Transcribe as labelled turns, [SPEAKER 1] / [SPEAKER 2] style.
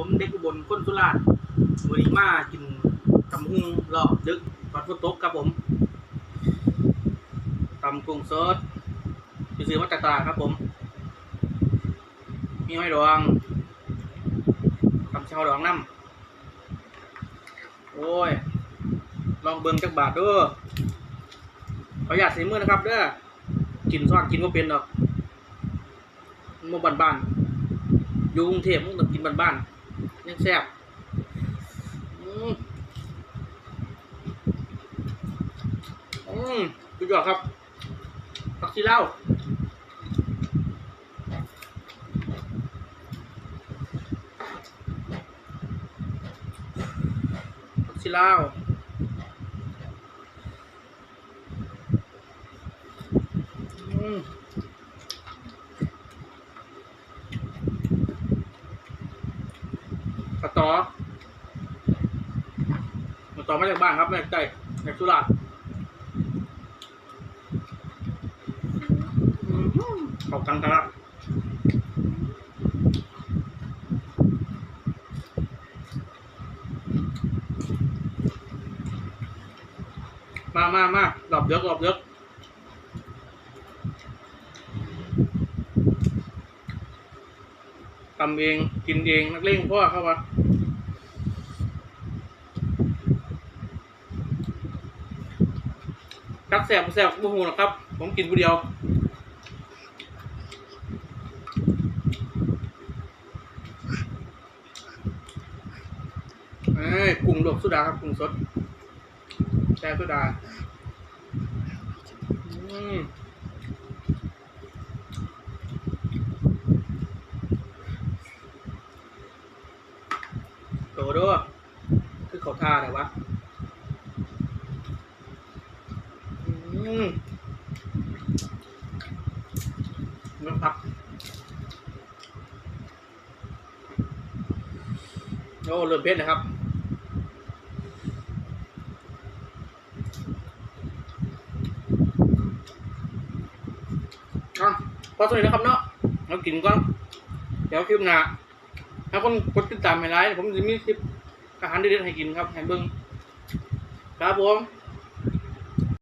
[SPEAKER 1] ผมเด็กอุบลคนสุราษฎร์วันนี้มากินตำหุงรอบดึกตอนฝนตกครับผมตำกุ้งสดไปซื้อมาจากตลาดครับผม มีหอยดองตำชาวดองน้ำโอ้ย ลองเบิ่งจักบาทด้อขออยากใส่มือนะครับเด้อกินซอดกินก็เป็นดอกมันบ่บ้านๆอยู่กรุงเทพมึงต้องกินบ้านๆ ยังแซ่บอืมอืมสุดยอดครับผักชีลาวผักชีลาวอืมกระ ต่อมาต่อมาจากบ้านครับแม่ใกล้จากสุราษฎร์อืมขอบกันครับมามามาหลบเยอะหลบเยอะทำเอง กินเอง นักเลงพ่อเข้ามา จักแสบแสบบุหูหรอกครับ ผมกินผู้เดียวเอ้ยกุ้งลวกสุดาครับกุ้งสดแช่สุดาอืมโตด้วยคือเขาท่าแต่วะอื มน้ำผักโอ้เริ่มเผ็ดนะครับอะพอสวัสดีนะครับเนาะเรากินก่อนเดี๋ยวคลิปหน้าถ้าคนกดติดตามให้ไลค์ผมจะมีคลิปอาหารเด็ดๆให้กินครับให้เบิ่งครับผม